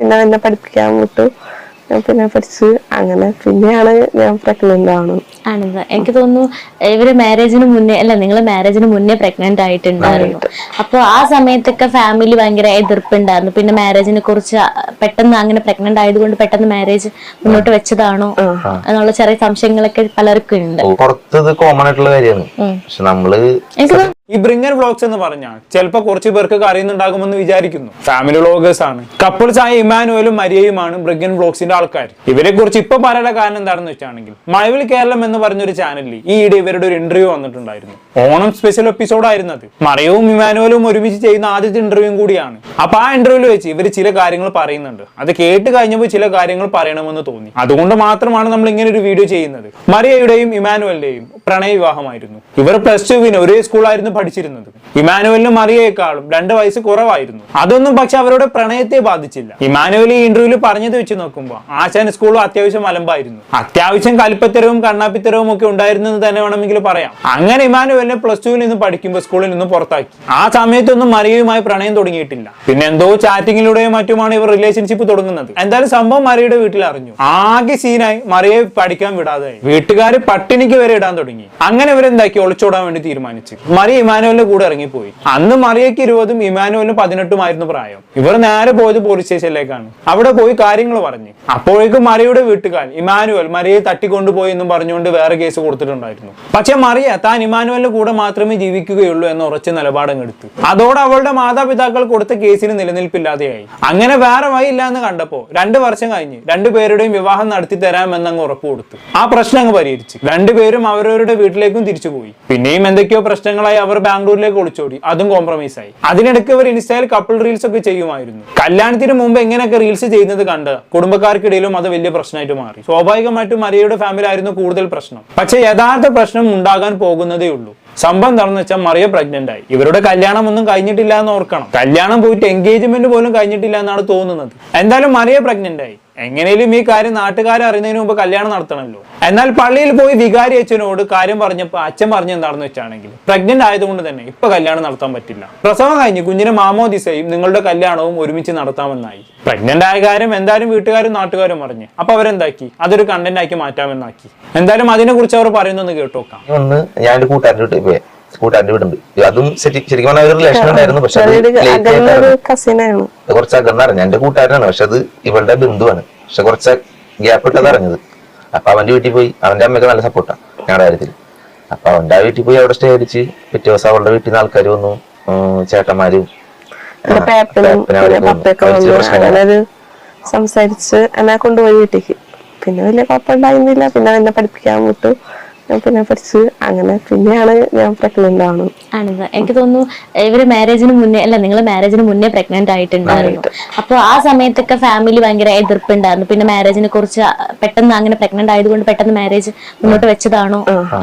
പിന്നെ എന്നെ പഠിപ്പിക്കാൻ വിട്ടു. ഞാൻ പിന്നെ പഠിച്ച് അങ്ങനെ പിന്നെയാണ് ഞാൻ പ്രഗ്നന്റ് ആണ്. ആണെന്ന്. എനിക്ക് തോന്നുന്നു ഇവർ മാരേജിന് മുന്നേ അല്ല നിങ്ങൾ മാരേജിന് മുന്നേ പ്രഗ്നന്റ് ആയിട്ടുണ്ടായിരുന്നു. അപ്പൊ ആ സമയത്തൊക്കെ ഫാമിലി ഭയങ്കര എതിർപ്പുണ്ടായിരുന്നു. പിന്നെ മാരേജിനെ കുറിച്ച് പെട്ടെന്ന് അങ്ങനെ പ്രഗ്നന്റ് ആയതുകൊണ്ട് പെട്ടെന്ന് മാരേജ് മുന്നോട്ട് വെച്ചതാണോ? എന്നുള്ള ചെറിയ സംശയങ്ങളൊക്കെ പലർക്കും ഉണ്ട് പുറത്തത് കോമൺ ആയിട്ടുള്ള കാര്യമാണ്. പക്ഷെ നമ്മൾ എനിക്ക് തോന്നുന്നു ഈ ബ്രിങ്ങർ വ്ളോഗ്സ് എന്ന് പറഞ്ഞാൽ ചിലപ്പോൾ കുറച്ച് പേർക്ക് അറിയുന്നുണ്ടാകുമെന്ന് വിചാരിക്കുന്നു. ഫാമിലി വ്ളോഗേഴ്സ് ആണ്. കപ്പിൾസ് ആയ ഇമാനുവലും മരിയയുമാണ് ബ്രിഗൻ വ്ളോഗ്സിന്റെ ആൾക്കാർ. ഇവരെ കുറിച്ച് ഇപ്പൊ പറയാനുള്ള കാരണം എന്താണെന്ന് വെച്ചാണെങ്കിൽ മഴവിൽ കേരളം എന്ന് പറഞ്ഞൊരു ചാനലിൽ ഈ ഇടെ ഇവരുടെ ഒരു ഇന്റർവ്യൂ വന്നിട്ടുണ്ടായിരുന്നു. ഓണം സ്പെഷ്യൽ എപ്പിസോഡ് ആയിരുന്നു അത്. മറിയവും ഇമാനുവലും ഒരുമിച്ച് ചെയ്യുന്ന ആദ്യത്തെ ഇന്റർവ്യൂ കൂടിയാണ്. അപ്പൊ ആ ഇന്റർവ്യൂവിൽ വെച്ച് ഇവർ ചില കാര്യങ്ങൾ പറയുന്നുണ്ട്. അത് കേട്ട് കഴിഞ്ഞപ്പോൾ ചില കാര്യങ്ങൾ പറയണമെന്ന് തോന്നി. അതുകൊണ്ട് മാത്രമാണ് നമ്മൾ ഇങ്ങനെ ഒരു വീഡിയോ ചെയ്യുന്നത്. മറിയയുടെയും ഇമാനുവലിന്റെയും പ്രണയ വിവാഹമായിരുന്നു ഇവർ പ്ലസ് ടുവിന് ഒരേ സ്കൂളായിരുന്നു പഠിച്ചിരുന്നത്. ഇമാനുവലിനും മറിയേക്കാളും രണ്ട് വയസ്സ് കുറവായിരുന്നു. അതൊന്നും പക്ഷെ അവരുടെ പ്രണയത്തെ ബാധിച്ചില്ല. ഇമാനുവൽ ഈ ഇന്റർവ്യൂവിൽ പറഞ്ഞത് വെച്ച് നോക്കുമ്പോൾ ആശാൻ സ്കൂളും അത്യാവശ്യം അലമ്പായിരുന്നു. അത്യാവശ്യം കൽപ്പത്തരവും കണ്ണാപ്പിത്തരവും ഒക്കെ ഉണ്ടായിരുന്നെന്ന് തന്നെ വേണമെങ്കിൽ പറയാം. അങ്ങനെ ഇമാനുവലിനെ പ്ലസ് ടുവിൽ നിന്ന് പഠിക്കുമ്പോൾ സ്കൂളിൽ നിന്ന് പുറത്താക്കി. ആ സമയത്തൊന്നും മറിയയുമായി പ്രണയം തുടങ്ങിയിട്ടില്ല. പിന്നെ എന്തോ ചാറ്റിങ്ങിലൂടെയോ മറ്റുമാണ് ഇവർ റിലേഷൻഷിപ്പ് തുടങ്ങുന്നത്. എന്തായാലും സംഭവം മറിയുടെ വീട്ടിൽ അറിഞ്ഞു. ആകെ സീനായി മറിയെ പഠിക്കാൻ വിടാതെ വീട്ടുകാർ പട്ടിണിക്ക് വരെ ഇടാൻ തുടങ്ങി. അങ്ങനെ ഇവരെന്താക്കി? ഒളിച്ചോടാൻ വേണ്ടി തീരുമാനിച്ചു. മറിയ ഇമാനുവലിന്റെ കൂടെ ഇറങ്ങിപ്പോയി. അന്ന് മറിയയ്ക്ക് ഇരുപതും ഇമാനുവലിന് പതിനെട്ടുമായിരുന്നു പ്രായം. ഇവർ നേരെ പോയത് പോലീസ് സ്റ്റേഷനിലേക്കാണ്. അവിടെ പോയി കാര്യങ്ങൾ പറഞ്ഞു. അപ്പോഴേക്കും മറിയുടെ വീട്ടുകാർ ഇമാനുവൽ മറിയെ തട്ടിക്കൊണ്ടുപോയി എന്നും പറഞ്ഞുകൊണ്ട് വേറെ കേസ് കൊടുത്തിട്ടുണ്ടായിരുന്നു. പക്ഷെ മറിയ താൻ ഇമാനുവലിന്റെ കൂടെ മാത്രമേ ജീവിക്കുകയുള്ളൂ എന്ന ഉറച്ച നിലപാടങ്ങ് എടുത്തു. അതോടെ അവളുടെ മാതാപിതാക്കൾ കൊടുത്ത കേസിന് നിലനിൽപ്പില്ലാതെയായി. അങ്ങനെ വേറെ വഴിയില്ല എന്ന് കണ്ടപ്പോ രണ്ട് വർഷം കഴിഞ്ഞ് രണ്ടുപേരുടെയും വിവാഹം നടത്തി തരാമെന്നങ്ങ് ഉറപ്പ് കൊടുത്തു. ആ പ്രശ്നം അങ്ങ് പരിഹരിച്ചു. രണ്ടുപേരും അവരവരുടെ വീട്ടിലേക്കും തിരിച്ചുപോയി. പിന്നെയും എന്തൊക്കെയോ പ്രശ്നങ്ങളായി അവർ ബാംഗ്ലൂരിലേക്ക് ഒളിച്ചോടി. അതും കോംപ്രമൈസ് ആയി. അതിനിടയ്ക്ക് ഇവർ ഇൻസ്റ്റയിൽ കപ്പിൾ റീൽസ് ഒക്കെ ചെയ്യുമായിരുന്നു. കല്യാണത്തിന് മുമ്പ് എങ്ങനെയൊക്കെ റീൽസ് ചെയ്യുന്നത് കണ്ട് കുടുംബക്കാർക്കിടയിലും അത് വലിയ പ്രശ്നമായിട്ട് മാറി. സ്വാഭാവികമായിട്ടും മരിയയുടെ ഫാമിലി ആയിരുന്നു കൂടുതൽ പ്രശ്നം. പക്ഷെ യഥാർത്ഥ പ്രശ്നം ഉണ്ടാകാൻ പോകുന്നതേ ഉള്ളൂ. സംഭവം എന്താണെന്ന് വെച്ചാൽ മറിയ പ്രഗ്നന്റ് ആയി. ഇവരുടെ കല്യാണം ഒന്നും കഴിഞ്ഞിട്ടില്ല എന്ന് ഓർക്കണം. കല്യാണം പോയിട്ട് എൻഗേജ്മെന്റ് പോലും കഴിഞ്ഞിട്ടില്ല എന്നാണ് തോന്നുന്നത്. എന്തായാലും മറിയ പ്രഗ്നന്റ് ആയി. എങ്ങനെയും ഈ കാര്യം നാട്ടുകാരെ അറിയുന്നതിന് മുമ്പ് കല്യാണം നടത്തണമല്ലോ. എന്നാൽ പള്ളിയിൽ പോയി വികാരി അച്ഛനോട് കാര്യം പറഞ്ഞപ്പോൾ അച്ഛൻ പറഞ്ഞ എന്താണെന്ന് വെച്ചാണെങ്കിൽ പ്രഗ്നന്റ് ആയതുകൊണ്ട് തന്നെ ഇപ്പൊ കല്യാണം നടത്താൻ പറ്റില്ല. പ്രസവം കഴിഞ്ഞ് കുഞ്ഞിന് മാമോദിസയും നിങ്ങളുടെ കല്യാണവും ഒരുമിച്ച് നടത്താമെന്നായി. പ്രഗ്നന്റ് ആയ കാര്യം എന്തായാലും വീട്ടുകാരും നാട്ടുകാരും അറിഞ്ഞ്. അപ്പൊ അവരെന്താക്കി? അതൊരു കണ്ടന്റ് ആക്കി മാറ്റാമെന്നാക്കി. എന്തായാലും അതിനെ കുറിച്ച് അവർ പറയുന്നൊന്ന് കേട്ടോക്കാം. ഒന്ന് ഞാൻ എന്റെ കൂട്ടുകാരന്റെ വീട്ടിൽ പോയി. കൂട്ടുകാരന്റെ വീടുണ്ട്. അതും ശരി- ശരിക്കും പറഞ്ഞാൽ ഒരു റിലേഷൻ ഉണ്ടായിരുന്നു പക്ഷെ അത് ചെറിയൊരു late അകന്നൊരു ആയിട്ടാണ്. കസിനാണ് അത് കുറച്ച് അകന്നറിഞ്ഞ എന്റെ കൂട്ടുകാരനാണ് പക്ഷെ അത് ഇവളുടെ ബന്ധുവാണ്. പക്ഷെ കുറച്ച് ഗ്യാപ്പ് ഇട്ടത് അറിഞ്ഞത്. അപ്പൊ അവന്റെ വീട്ടിൽ പോയി. അവന്റെ അമ്മയ്ക്ക് നല്ല സപ്പോർട്ടാണ് ഞങ്ങളുടെ കാര്യത്തിൽ അപ്പൊ അവന്റെ ആ വീട്ടിൽ പോയി അവിടെ സ്റ്റേ അടിച്ച്. പിറ്റേ ദിവസം അവളുടെ വീട്ടിൽ നിന്ന് ആൾക്കാർ വന്നു. ഉം, ചേട്ടന്മാരും എന്റെ ആ, പേപ്പനും പിന്നെ. പപ്പയൊക്കെ വന്നു അങ്ങനെ ഒരു സംസാരിച്ച് എന്നെ കൊണ്ടുപോയി വീട്ടിലേക്ക്. പിന്നെ വലിയ കുഴപ്പമുണ്ടായിരുന്നില്ല. പിന്നെ എന്നെ പഠിപ്പിക്കാൻ വിട്ടു. പിന്നെ പഠിച്ച് അങ്ങനെ പിന്നെയാണ് ഞാൻ പ്രഗ്നന്റ് ആണ്. എനിക്ക് തോന്നുന്നു ഇവർ മാരേജിന് മുന്നേ അല്ല നിങ്ങൾ മാരേജിന് മുന്നേ പ്രഗ്നന്റ് ആയിട്ടുണ്ടായിരുന്നു. അപ്പൊ ആ സമയത്തൊക്കെ ഫാമിലി ഭയങ്കര എതിർപ്പുണ്ടായിരുന്നു. പിന്നെ മാരേജിനെ കുറിച്ച് പെട്ടെന്ന് അങ്ങനെ പ്രഗ്നന്റ് ആയതുകൊണ്ട് പെട്ടെന്ന് മാരേജ് മുന്നോട്ട് വെച്ചതാണോ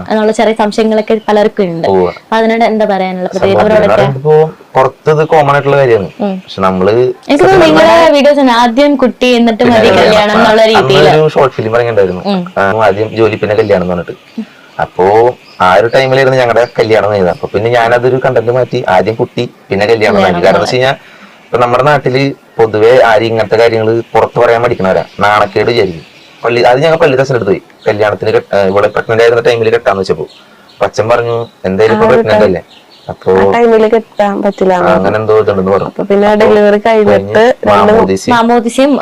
എന്നുള്ള ചെറിയ സംശയങ്ങളൊക്കെ പലർക്കും ഉണ്ട്. അപ്പൊ അതിനോട് എന്താ പറയാനുള്ളത്? പറയുമ്പോ പുറത്തത് കോമൺ ആയിട്ടുള്ള കാര്യമാണ്. പക്ഷെ നമ്മൾ ഒരു നിങ്ങളുടെ വീഡിയോസ് ആദ്യം കുട്ടി എന്നിട്ട് മതി കല്യാണം എന്നുള്ള രീതിയിൽ അന്നൊരു ഷോർട്ട് ഫിലിം ഇറങ്ങിണ്ടായിരുന്നു ആദ്യം ജോലി പിന്നെ കല്യാണം എന്ന് പറഞ്ഞിട്ട്. അപ്പോ ആ ഒരു ടൈമിലായിരുന്നു ഞങ്ങളുടെ കല്യാണം ചെയ്തത് അപ്പൊ പിന്നെ ഞാനതൊരു കണ്ടന്റ് മാറ്റി. ആദ്യം കുട്ടി പിന്നെ കല്യാണം ആക്കി കാരണം വെച്ച് കഴിഞ്ഞാൽ ഇപ്പൊ നമ്മുടെ നാട്ടിൽ പൊതുവെ ആരും ഇങ്ങനത്തെ കാര്യങ്ങൾ പുറത്ത് പറയാൻ പഠിക്കണവരാ നാണക്കേട് വിചാരിക്കും. പള്ളി അത് ഞങ്ങൾ പള്ളി ദശന എടുത്ത് പോയി. കല്യാണത്തിന് ഇവിടെ പ്രഗ്നന്റ് ആയിരുന്ന ടൈമിൽ കെട്ടാന്ന് വെച്ചപ്പോ. അച്ഛൻ പറഞ്ഞു എന്തായാലും ഇപ്പൊ പ്രഗ്നന്റ് അല്ലേ? അപ്പോ ടൈമിൽ കെട്ടാൻ പറ്റില്ല അങ്ങനെ എന്തോ ഇതുണ്ടെന്ന് പറഞ്ഞു. അപ്പൊ പിന്നെ ഡെലിവറി കഴിഞ്ഞിട്ട് മാമോദീസയും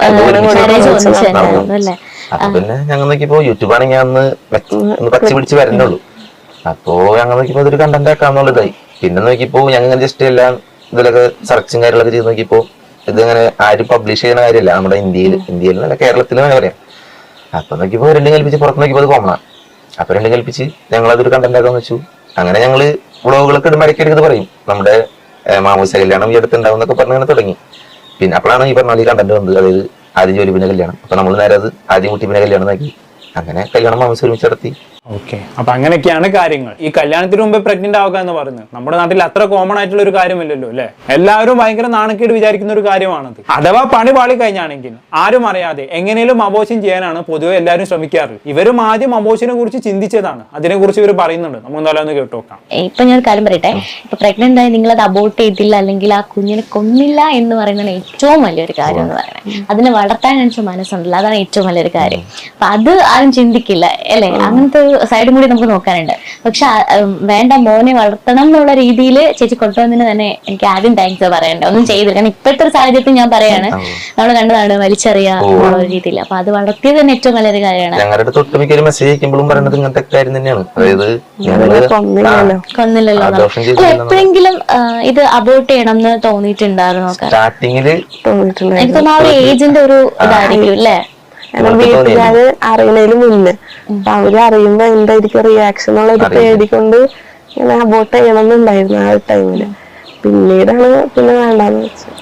അപ്പൊ പിന്നെ ഞങ്ങൾ നോക്കിയപ്പോ യൂട്യൂബ് ആണെങ്കിൽ ഞാൻ ഒന്ന് പച്ച പിടിച്ച് വരുന്നുള്ളൂ അപ്പോ ഞങ്ങൾ നോക്കിയപ്പോ അതൊരു കണ്ടന്റ് ആക്കാന്നുള്ള ഇതായി. പിന്നെ നോക്കിയപ്പോ ഞങ്ങൾ ജസ്റ്റ് എല്ലാം ഇതിലൊക്കെ സെർച്ചും കാര്യങ്ങളൊക്കെ ചെയ്ത് നോക്കിയപ്പോ ഇതിങ്ങനെ ആരും പബ്ലിഷ് ചെയ്യുന്ന കാര്യമല്ല. നമ്മുടെ ഇന്ത്യയിൽ ഇന്ത്യയിൽ അല്ല കേരളത്തിൽ വേണേ പറയാം. അപ്പൊ നോക്കിയപ്പോ രണ്ടും കൽപ്പിച്ച് പുറത്ത് നോക്കിയപ്പോ അത് കോമണാ അപ്പൊ രണ്ടും കൽപ്പിച്ച് ഞങ്ങൾ അതൊരു കണ്ടന്റ് ആക്കാന്ന് വെച്ചു. അങ്ങനെ ഞങ്ങൾ വ്ളോഗുകളൊക്കെ ഇത് പറയും. നമ്മുടെ മാമൂസ കല്യാണം ഈ അടുത്തുണ്ടാവും എന്നൊക്കെ പറഞ്ഞ് അങ്ങനെ തുടങ്ങി. പിന്നെ അപ്പോഴാണ് ഈ പറഞ്ഞ കണ്ടന്റ് വന്നത്. അതായത് ആദ്യം ജോലി പിന്നെ കല്യാണം. അപ്പൊ നമ്മൾ നേരെ അത് ആദ്യം കുട്ടി പിന്നെ കല്യാണം നോക്കി. അങ്ങനെ കല്യാണം മാമൂസ ഒരുമിച്ച് നടത്തി. ഓക്കെ അപ്പൊ അങ്ങനെയൊക്കെയാണ് കാര്യങ്ങൾ. ഈ കല്യാണത്തിന് മുമ്പേ പ്രഗ്നന്റ് ആവുക എന്ന് പറയുന്നത്. നമ്മുടെ നാട്ടിൽ അത്ര കോമൺ ആയിട്ടുള്ള ഒരു കാര്യമില്ലല്ലോ അല്ലെ? എല്ലാവരും ഭയങ്കര നാണക്കേട് വിചാരിക്കുന്ന ഒരു കാര്യമാണത്. അഥവാ പണി പാളി കഴിഞ്ഞാണെങ്കിൽ ആരും അറിയാതെ എങ്ങനെയും അബോഷൻ ചെയ്യാനാണ് പൊതുവെ എല്ലാവരും ശ്രമിക്കാറ്. ഇവരും ആദ്യം അബോഷനെ കുറിച്ച് ചിന്തിച്ചതാണ്. അതിനെ കുറിച്ച് ഇവർ പറയുന്നുണ്ട്. നമുക്ക് എന്തായാലും ഒന്ന് കേട്ടു നോക്കാം. ഇപ്പൊ ഞാൻ കാര്യം പറയട്ടെ. ഇപ്പൊ പ്രഗ്നന്റ് ആയി നിങ്ങൾ അത് അബോർട്ട് ചെയ്തില്ല അല്ലെങ്കിൽ ആ കുഞ്ഞിനെ കൊന്നില്ല എന്ന് പറയുന്നത് ഏറ്റവും വലിയൊരു കാര്യം എന്ന് പറയുന്നത്. അതിനെ വളർത്താൻ എനിക്ക് മനസ്സുണ്ടല്ലോ. അതാണ് ഏറ്റവും വലിയൊരു കാര്യം. അപ്പൊ അത് ആരും ചിന്തിക്കില്ല അല്ലെ? അങ്ങനത്തെ സൈഡും കൂടി നമുക്ക് നോക്കാനുണ്ട്. പക്ഷെ വേണ്ട മോനെ വളർത്തണം എന്നുള്ള രീതിയിൽ ചേച്ചി കൊണ്ടുവന്നതിന് തന്നെ എനിക്ക് ആദ്യം താങ്ക്സ് പറയണ്ട. ഒന്നും ചെയ്തില്ല. കാരണം ഇപ്പോഴത്തെ ഒരു സാഹചര്യത്തിൽ ഞാൻ പറയാണ് നമ്മൾ കണ്ടതാണ് വലിച്ചെറിയാ എന്നുള്ള രീതിയിൽ അപ്പൊ അത് വളർത്തിയത് തന്നെ ഏറ്റവും നല്ലൊരു കാര്യമാണ്. ഞങ്ങളുടെ തൊട്ട് മെസ്സേജ് അയക്കുമ്പോഴും പറയുന്നത് ഇങ്ങനത്തെ കാര്യം തന്നെയാണ്. അതായത് കൊന്നില്ലല്ലോ. എപ്പോഴെങ്കിലും ഇത് അബോർട്ട് ചെയ്യണം എന്ന് തോന്നിയിട്ടുണ്ടായിരുന്നു നോക്കാൻ. സ്റ്റാർട്ടിങ്ങിൽ തോന്നിയിട്ടുണ്ടായിരുന്നു. എനിക്ക് തോന്നുന്നു ആ ഒരു ഏജിന്റെ ഒരു ഇതായിരിക്കും അല്ലേ? കാരണം വീട്ടുകാര് അറിയണതിന് മുന്നേ അപ്പൊ അവർ അറിയുമ്പോ എന്തായിരിക്കും റിയാക്ഷൻ എന്നുള്ള ഒരു പേടിക്കൊണ്ട് ഇങ്ങനെ അബോട്ട് ചെയ്യണമെന്നുണ്ടായിരുന്നു ആ ഒരു ടൈമിൽ പിന്നീടാണ് പിന്നെ വേണ്ടാന്ന് വെച്ചത്.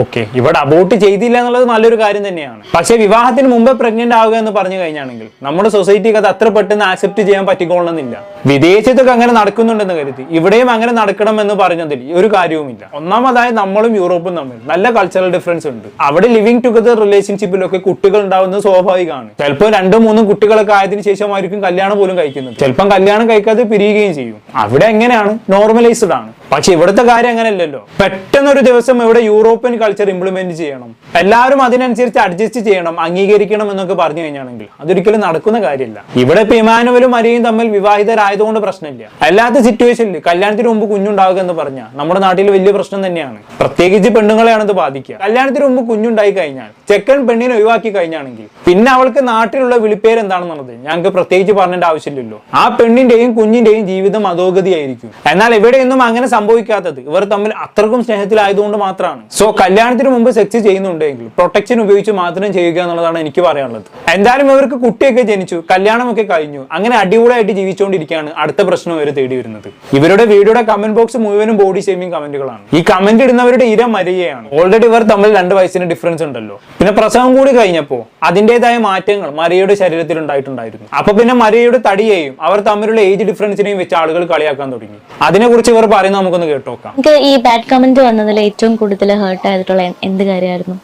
ഓക്കെ. ഇവിടെ അബോട്ട് ചെയ്തില്ല എന്നുള്ളത് നല്ലൊരു കാര്യം തന്നെയാണ്. പക്ഷെ വിവാഹത്തിന് മുമ്പേ പ്രഗ്നന്റ് ആവുക എന്ന് പറഞ്ഞു കഴിഞ്ഞാണെങ്കിൽ നമ്മുടെ സൊസൈറ്റിക്ക് അത് അത്ര പെട്ടെന്ന് ആക്സെപ്റ്റ് ചെയ്യാൻ പറ്റിക്കോളണമെന്നില്ല വിദേശത്തൊക്കെ അങ്ങനെ നടക്കുന്നുണ്ടെന്ന് കരുതി. ഇവിടെയും അങ്ങനെ നടക്കണം എന്ന് പറഞ്ഞതിൽ ഒരു കാര്യവുമില്ല. ഒന്നാമതായി നമ്മളും യൂറോപ്പും തമ്മിൽ നല്ല കൾച്ചറൽ ഡിഫറൻസ് ഉണ്ട്. അവിടെ ലിവിങ് ടുഗദർ റിലേഷൻഷിപ്പിലൊക്കെ കുട്ടികൾ ഉണ്ടാവുന്നത് സ്വാഭാവികമാണ്. ചിലപ്പോൾ രണ്ടോ മൂന്നും കുട്ടികളൊക്കെ ആയതിനു ശേഷമായിരിക്കും കല്യാണം പോലും കഴിക്കുന്നത്. ചിലപ്പം കല്യാണം കഴിക്കാതെ പിരിയുകയും ചെയ്യും. അവിടെ എങ്ങനെയാണ്? നോർമലൈസ്ഡ് ആണ്. പക്ഷെ ഇവിടുത്തെ കാര്യം അങ്ങനെയല്ലല്ലോ. പെട്ടെന്ന് ഒരു ദിവസം ഇവിടെ യൂറോപ്യൻ കൾച്ചർ ഇംപ്ലിമെന്റ് ചെയ്യണം. എല്ലാവരും അതിനനുസരിച്ച് അഡ്ജസ്റ്റ് ചെയ്യണം അംഗീകരിക്കണം എന്നൊക്കെ പറഞ്ഞു കഴിഞ്ഞാണെങ്കിൽ അതൊരിക്കലും നടക്കുന്ന കാര്യമില്ല. ഇവിടെ ഇപ്പൊ ഇമാനുവലും മരിയും തമ്മിൽ വിവാഹിതരായതുകൊണ്ട് പ്രശ്നമില്ല. അല്ലാത്ത സിറ്റുവേഷനിൽ കല്യാണത്തിന് മുമ്പ് കുഞ്ഞുണ്ടാവുക എന്ന് പറഞ്ഞാൽ നമ്മുടെ നാട്ടിൽ വലിയ പ്രശ്നം തന്നെയാണ്. പ്രത്യേകിച്ച് പെണ്ണുങ്ങളെയാണ് ഇത് ബാധിക്കുക. കല്യാണത്തിന് മുമ്പ് കുഞ്ഞുണ്ടായി കഴിഞ്ഞാൽ ചെക്കൻ പെണ്ണിനെ ഒഴിവാക്കി കഴിഞ്ഞാണെങ്കിൽ പിന്നെ അവൾക്ക് നാട്ടിലുള്ള വിളിപ്പേര് എന്താണെന്നുള്ളത് ഞങ്ങൾക്ക് പ്രത്യേകിച്ച് പറഞ്ഞേണ്ട ആവശ്യമില്ലല്ലോ. ആ പെണ്ണിന്റെയും കുഞ്ഞിന്റെയും ജീവിതം അധോഗതിയായിരിക്കും. എന്നാൽ ഇവിടെയൊന്നും അങ്ങനെ സംഭവിക്കാത്തത് ഇവർ തമ്മിൽ അത്രക്കും സ്നേഹത്തിലായതുകൊണ്ട് മാത്രമാണ് സോ കല്യാണത്തിന് മുമ്പ് സെക്സ് ചെയ്യുന്നുണ്ടെങ്കിൽ പ്രൊട്ടക്ഷൻ ഉപയോഗിച്ച് മാത്രം ചെയ്യുക എന്നുള്ളതാണ് എനിക്ക് പറയാനുള്ളത്. എന്തായാലും ഇവർക്ക് കുട്ടിയൊക്കെ ജനിച്ചു കല്യാണമൊക്കെ കഴിഞ്ഞു അങ്ങനെ അടിപൊളിയായിട്ട് ജീവിച്ചുകൊണ്ടിരിക്കുകയാണ് അടുത്ത പ്രശ്നം ഇവർ തേടി വരുന്നത്. ഇവരുടെ വീഡിയോയുടെ കമന്റ് ബോക്സ് മുഴുവനും ബോഡി ഷേമിംഗ് കമന്റുകളാണ് ഈ കമന്റ് ഇടുന്നവരുടെ ഇര മരികയാണ്. ഓൾറെഡി ഇവർ തമ്മിൽ രണ്ട് വയസ്സിന് ഡിഫറൻസ് ഉണ്ടല്ലോ. പിന്നെ പ്രസവം കൂടി കഴിഞ്ഞപ്പോ അതിന്റേതായ മാറ്റങ്ങൾ മരിയയുടെ ശരീരത്തിൽ ഉണ്ടായിട്ടുണ്ടായിരുന്നു. അപ്പൊ പിന്നെ മരിയയുടെ തടിയെയും അവർ തമ്മിലുള്ള ഏജ് ഡിഫറൻസിനെയും വെച്ച് ആളുകൾ കളിയാക്കാൻ തുടങ്ങി. അതിനെക്കുറിച്ച് ഇവർ പറയുന്നത് നമുക്കൊന്ന് കേട്ടോക്കാം. ഈ ബാഡ് കമന്റ് വന്നതിൽ ഏറ്റവും കൂടുതൽ ഹേർട്ട് ആയിട്ടുള്ള എന്ത് കാര്യമായിരുന്നു?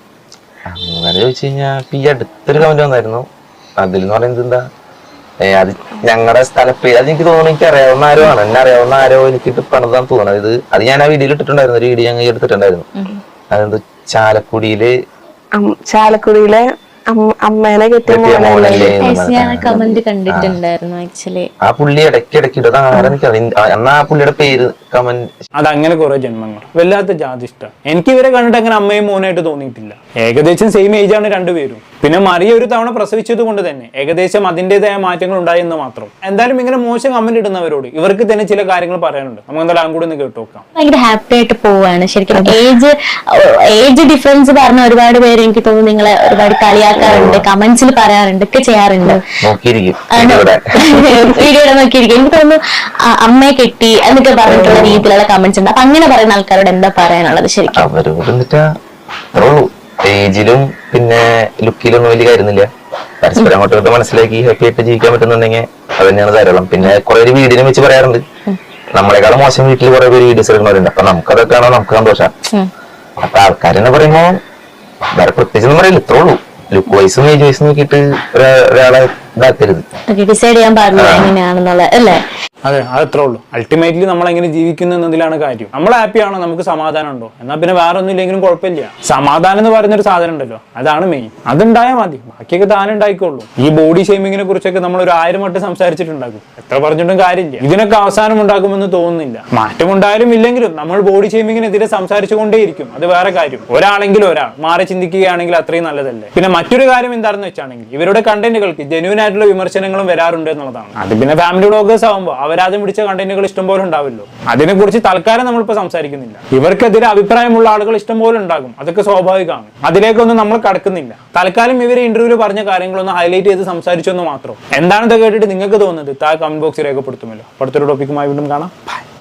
അങ്ങനെ ചോദിച്ചു കഴിഞ്ഞാൽ ഈ അടുത്തൊരു കമന്റ് വന്നായിരുന്നു. അതിൽ എന്ന് പറയുന്നത് എന്താ? അത് ഞങ്ങളുടെ സ്ഥലപ്പേര് അത് എനിക്ക് തോന്നുന്നു എനിക്ക് അറിയാവുന്ന ആരോ ആണ്. എന്നെ അറിയാവുന്ന ആരോ എനിക്ക് പണിതാന്ന് തോന്നുന്നത് ഇത് അത് ഞാൻ ആ വീഡിയോയിൽ ഇട്ടിട്ടുണ്ടായിരുന്നു. ഒരു വീഡിയോ ഞാൻ എടുത്തിട്ടുണ്ടായിരുന്നു. അതെന്ത്? ചാലക്കുടിയിൽ ചാലക്കുടിയിലെ അമ്മേനെ കെട്ടിയ മോനല്ലേ. കമന്റ് കണ്ടിട്ടുണ്ടായിരുന്നു ആക്ച്വലി ആ പുള്ളി ഇടയ്ക്ക് ഇടയ്ക്ക് ഇട്ടത് ആരെനിക്ക് എന്നാ ആ പുള്ളിയുടെ പേര് കമന്റ് അതങ്ങനെ കുറെ ജന്മങ്ങൾ. വല്ലാത്ത ജാതി ഇഷ്ടം. എനിക്ക് ഇവരെ കണ്ടിട്ട് അങ്ങനെ അമ്മയും മോനായിട്ട് തോന്നിയിട്ടില്ല. ഏകദേശം സെയിം ഏജ് ആണ് രണ്ടുപേരും. പിന്നെ മറിയ ഒരു തവണ പ്രസവിച്ചത് കൊണ്ട് തന്നെ ഏകദേശം അതിന്റെതായ മാറ്റങ്ങൾ ഉണ്ടായെന്ന് മാത്രം. എന്തായാലും ഇങ്ങനെ മോശം കമന്റ് ഇടുന്നവരോട് ഇവർക്ക് തന്നെ ചില കാര്യങ്ങൾ പറയാനുണ്ട്. നമുക്ക് എന്തായാലും കൂടി ഒന്ന് കേട്ടു നോക്കാം. ഭയങ്കര ഹാപ്പി ആയിട്ട് പോവാണ് ശരിക്കും ഏജ് ഏജ് ഡിഫറൻസ് പറഞ്ഞ ഒരുപാട് പേര് എനിക്ക് തോന്നുന്നു നിങ്ങളെ ഒരുപാട് കളിയാക്കാറുണ്ട് കമന്റ്സിൽ പറയാറുണ്ട് ഒക്കെ ചെയ്യാറുണ്ട്. വീഡിയോ നോക്കിയിരിക്കും. എനിക്ക് തോന്നുന്നു അമ്മയെ കെട്ടി എന്നൊക്കെ പറഞ്ഞിട്ടുള്ള രീതിയിലുള്ള കമന്റ്സ് ഉണ്ട്. അപ്പൊ അങ്ങനെ പറയുന്ന ആൾക്കാരോട് എന്താ പറയാനുള്ളത് ശരിക്കും? അവരോട് എന്നിട്ടാ ഏജിലും പിന്നെ ലുക്കിലൊന്നും വലിയ കാര്യമൊന്നുമില്ല. പരസ്പരം അങ്ങോട്ടൊക്കെ മനസ്സിലാക്കി ഹാപ്പി ആയിട്ട് ജീവിക്കാൻ പറ്റുന്നുണ്ടെങ്കിൽ അത് തന്നെയാണ് ധാരാളം. പിന്നെ കുറെ വീടിനെ വെച്ച് പറയാറുണ്ട്. നമ്മളെക്കാളും മോശം വീട്ടിൽ കുറെ പേര് വീഡിയോസ് എടുക്കുന്നവരുണ്ട്. അപ്പൊ നമുക്കതൊക്കെ ആണോ നമുക്ക് സന്തോഷം. അപ്പൊ ആൾക്കാരെന്നെ പറയുമ്പോ വേറെ പ്രത്യേകിച്ചൊന്നും പറയില്ല. ഇത്രേ ഉള്ളൂ. ലുക്ക് വൈസും ഏജ് വൈസും നോക്കിയിട്ട് ഒരാ- ഒരാളെ ഇതാക്കരുത്. ഡിസൈഡ് ചെയ്യാൻ പാടില്ല എങ്ങനെയാണെന്നുള്ളത്. അല്ലേ? അതെ അത് അത്രേ ഉള്ളൂ. അൾട്ടിമേറ്റ്ലി നമ്മൾ എങ്ങനെ ജീവിക്കുന്നു എന്നതിലാണ് കാര്യം. നമ്മൾ ഹാപ്പി ആണോ? നമുക്ക് സമാധാനം ഉണ്ടോ? എന്നാൽ പിന്നെ വേറെ ഒന്നും ഇല്ലെങ്കിലും കുഴപ്പമില്ല. സമാധാനം എന്ന് പറയുന്ന ഒരു സാധനം ഉണ്ടല്ലോ അതാണ് മെയിൻ അതുണ്ടായാൽ മതി. ബാക്കിയൊക്കെ താനും ഉണ്ടായിക്കോളൂ. ഈ ബോഡി ഷെയ്മിങ്ങിനെ കുറിച്ചൊക്കെ നമ്മൾ ഒരു ആയിരം വട്ടം സംസാരിച്ചിട്ടുണ്ടാകും. എത്ര പറഞ്ഞിട്ടും കാര്യമില്ല. ഇതിനൊക്കെ അവസാനം ഉണ്ടാകുമെന്ന് തോന്നുന്നില്ല. മാറ്റമുണ്ടായാലും ഇല്ലെങ്കിലും നമ്മൾ ബോഡി ഷേമിങ്ങിനെതിരെ സംസാരിച്ചുകൊണ്ടേയിരിക്കും. അത് വേറെ കാര്യം. ഒരാളെങ്കിലും ഒരാൾ മാറി ചിന്തിക്കുകയാണെങ്കിൽ അത്രയും നല്ലതല്ലേ? പിന്നെ മറ്റൊരു കാര്യം എന്താണെന്ന് വെച്ചാണെങ്കിൽ ഇവരുടെ കണ്ടന്റുകൾക്ക് ജെന്യൂൻ ആയിട്ടുള്ള വിമർശനങ്ങളും വരാറുണ്ട് എന്നുള്ളതാണ്. അത് പിന്നെ ഫാമിലി ബ്ലോഗേഴ്സ് ആകുമ്പോൾ അവരാദ്യം പിടിച്ച കണ്ടന്റുകൾ ഇഷ്ടംപോലെ ഉണ്ടാവില്ലോ. അതിനെക്കുറിച്ച് തൽക്കാലം നമ്മളിപ്പോൾ സംസാരിക്കുന്നില്ല. ഇവർക്കെതിരെ അഭിപ്രായമുള്ള ആളുകൾ ഇഷ്ടംപോലെ ഉണ്ടാകും. അതൊക്കെ സ്വാഭാവികമാണ്. അതിലേക്കൊന്നും നമ്മൾ കടക്കുന്നില്ല. തൽക്കാലം ഇവർ ഇന്റർവ്യൂവിൽ പറഞ്ഞ കാര്യങ്ങളൊന്ന് ഹൈലൈറ്റ് ചെയ്ത് സംസാരിച്ചെന്ന് മാത്രം. എന്താണെന്ന് കേട്ടിട്ട് നിങ്ങൾക്ക് തോന്നുന്നത്? താ കമന്റ് ബോക്സിൽ രേഖപ്പെടുത്തുമല്ലോ. അടുത്തൊരു ടോപ്പിക്കുമായി വീണ്ടും കാണാം.